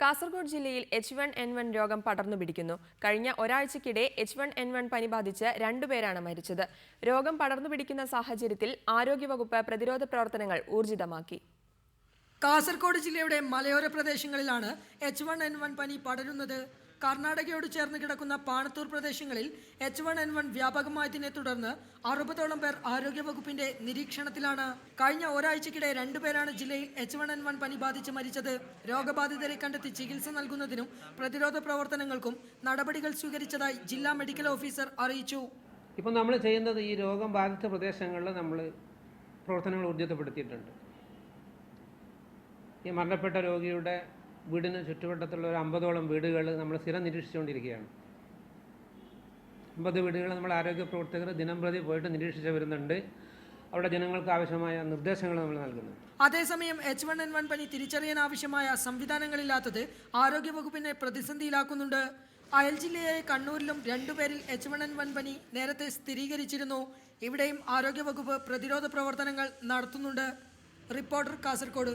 കാസർഗോഡ് ജില്ലയിൽ H one N one രോഗം പടർന്നു പിടിക്കുന്നു. കഴിഞ്ഞ ഒരാഴ്ചക്കിടെ എച്ച് വൺ എൻ വൺ പനി ബാധിച്ച് രണ്ടുപേരാണ് മരിച്ചത്. രോഗം പടർന്നു പിടിക്കുന്ന സാഹചര്യത്തിൽ ആരോഗ്യവകുപ്പ് പ്രതിരോധ പ്രവർത്തനങ്ങൾ ഊർജിതമാക്കി. കാസർഗോഡ് ജില്ലയുടെ മലയോര പ്രദേശങ്ങളിലാണ് എച്ച് വൺ എൻ വൺ പനി പടരുന്നത്. കർണാടകയോട് ചേർന്ന് കിടക്കുന്ന പാണത്തൂർ പ്രദേശങ്ങളിൽ എച്ച് വൺ എൻ വൺ വ്യാപകമായതിനെ തുടർന്ന് അറുപതോളം പേർ ആരോഗ്യവകുപ്പിന്റെ നിരീക്ഷണത്തിലാണ്. കഴിഞ്ഞ ഒരാഴ്ചക്കിടെ രണ്ടുപേരാണ് ജില്ലയിൽ എച്ച് വൺ എൻ വൺ പനി ബാധിച്ച് മരിച്ചത്. രോഗബാധിതരെ കണ്ടെത്തി ചികിത്സ നൽകുന്നതിനും പ്രതിരോധ പ്രവർത്തനങ്ങൾക്കും നടപടികൾ സ്വീകരിച്ചതായി ജില്ലാ മെഡിക്കൽ ഓഫീസർ അറിയിച്ചു. ഇപ്പം നമ്മൾ ചെയ്യുന്നത് ഈ രോഗം ബാധിച്ച പ്രദേശങ്ങളിൽ നമ്മൾ പ്രവർത്തനങ്ങൾ ഊർജിതപ്പെടുത്തിയിട്ടുണ്ട് ഈ മരണപ്പെട്ട രോഗിയുടെ വീടിന് ചുറ്റുവട്ടത്തുള്ള ഒരു അമ്പതോളം വീടുകൾ നമ്മൾ സ്ഥിരം നിരീക്ഷിച്ചുകൊണ്ടിരിക്കുകയാണ്. അമ്പത് വീടുകൾ നമ്മൾ ആരോഗ്യ പ്രവർത്തകർ ദിനം പ്രതി പോയിട്ട് നിരീക്ഷിച്ച് വരുന്നുണ്ട്. അവിടെ ജനങ്ങൾക്ക് ആവശ്യമായ നിർദ്ദേശങ്ങൾ നമ്മൾ നൽകുന്നു അതേസമയം എച്ച് വൺ എൻ വൺ പനി തിരിച്ചറിയാൻ ആവശ്യമായ സംവിധാനങ്ങളില്ലാത്തത് ആരോഗ്യവകുപ്പിനെ പ്രതിസന്ധിയിലാക്കുന്നുണ്ട്. അയൽ ജില്ലയായ കണ്ണൂരിലും രണ്ടുപേരിൽ എച്ച് വൺ എൻ വൺ പനി നേരത്തെ സ്ഥിരീകരിച്ചിരുന്നു. ഇവിടെയും ആരോഗ്യവകുപ്പ് പ്രതിരോധ പ്രവർത്തനങ്ങൾ നടത്തുന്നുണ്ട്. റിപ്പോർട്ടർ കാസർഗോഡ്